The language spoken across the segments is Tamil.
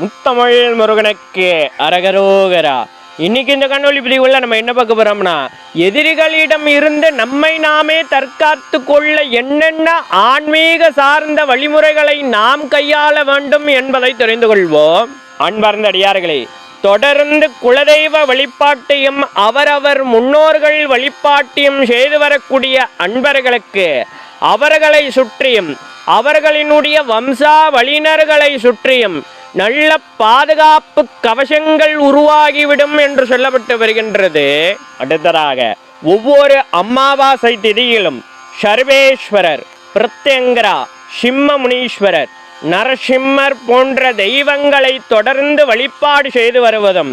முத்தமிழ் முருகனுக்கு அரகரோகரா. இன்னைக்கு இந்த கண்ணொலி பிரிவுல நம்ம என்ன பார்க்க போறோம்னா எதிரிகளிடம் இருந்து நம்மை நாமே தற்காத்து கொள்ள என்னென்ன ஆன்மீக சார்ந்த வழிமுறைகளை நாம் கையாள வேண்டும் என்பதை தெரிந்து கொள்வோம். அன்பார்ந்த அடியார்களே தொடர்ந்து குலதெய்வ வழிபாட்டையும் அவரவர் முன்னோர்கள் வழிபாட்டையும் செய்து வரக்கூடிய அன்பர்களுக்கு அவர்களை சுற்றியும் அவர்களினுடைய வம்சா வழியினர்களை சுற்றியும் நல்ல பாதுகாப்பு கவசங்கள் உருவாகிவிடும் என்று சொல்லப்பட்டு வருகின்றது. அடுத்ததாக ஒவ்வொரு அமாவாசை திதியிலும் சர்வேஸ்வரர் பிரத்யங்கரா சிம்ம முனீஸ்வரர் நரசிம்மர் போன்ற தெய்வங்களை தொடர்ந்து வழிபாடு செய்து வருவதும்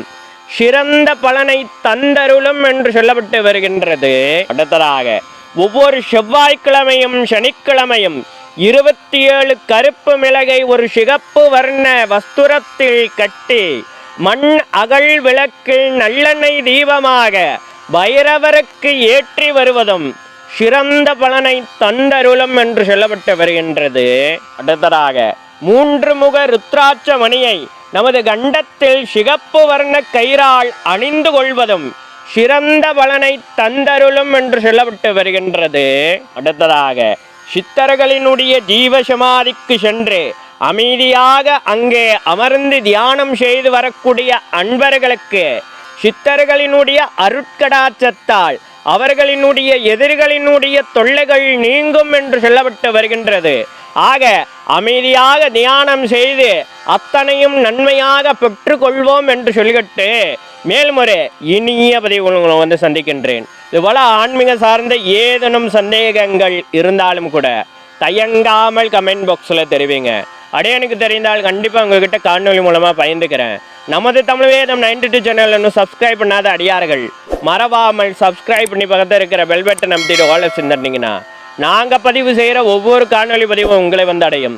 சிறந்த பலனை தந்தருளும் என்று சொல்லப்பட்டு வருகின்றது. அடுத்ததாக ஒவ்வொரு செவ்வாய்க்கிழமையும் சனிக்கிழமையும் இருபத்தி ஏழு கருப்பு மிளகை ஒரு சிகப்பு வர்ண வஸ்துரத்தில் கட்டி மண் அகல் விளக்கில் நல்லெண்ணெய் தீபமாக பைரவருக்கு ஏற்றி வருவதும் சிறந்த பலனை தந்தருளும் என்று சொல்லப்பட்டு வருகின்றது. அடுத்ததாக மூன்று முக ருத்ராட்ச மணியை நமது கண்டத்தில் சிகப்பு வர்ண கயிறால் அணிந்து கொள்வதும் சிறந்த பலனை தந்தருளும் என்று சொல்லப்பட்டு வருகின்றது. அடுத்ததாக சித்தர்களினுடைய ஜீவசமாதிக்கு சென்று அமைதியாக அங்கே அமர்ந்து தியானம் செய்து வரக்கூடிய அன்பர்களுக்கு சித்தர்களினுடைய அருட்கடாச்சத்தால் அவர்களினுடைய எதிரிகளினுடைய தொல்லைகள் நீங்கும் என்று சொல்லப்பட்டு வருகின்றது. ஆக அமைதியாக தியானம் செய்து அத்தனையும் நன்மையாக பெற்றுக்கொள்வோம் என்று சொல்லிக்கிட்டு மேல்முறை இனிய பதிவு உங்களை வந்து சந்திக்கின்றேன். இதுபோல ஆன்மீக சார்ந்த ஏதேனும் சந்தேகங்கள் இருந்தாலும் கூட தயங்காமல் கமெண்ட் பாக்ஸில் தெரிவிங்க. அப்படியே எனக்கு தெரிந்தால் கண்டிப்பாக உங்ககிட்ட காணொலி மூலமாக பயந்துக்கிறேன் நமது Tamil Vedam ninety two channel இன்னும் சப்ஸ்கிரைப் பண்ணாத அடியார்கள் மறவாமல் சப்ஸ்கிரைப் பண்ணி பக்கத்தில் இருக்கிற பெல் பட்டன் அமைத்திட்டு ஓலை சிந்தர்னீங்கன்னா நாங்கள் பதிவு செய்கிற ஒவ்வொரு காணொலி பதிவும் உங்களை வந்து அடையும்.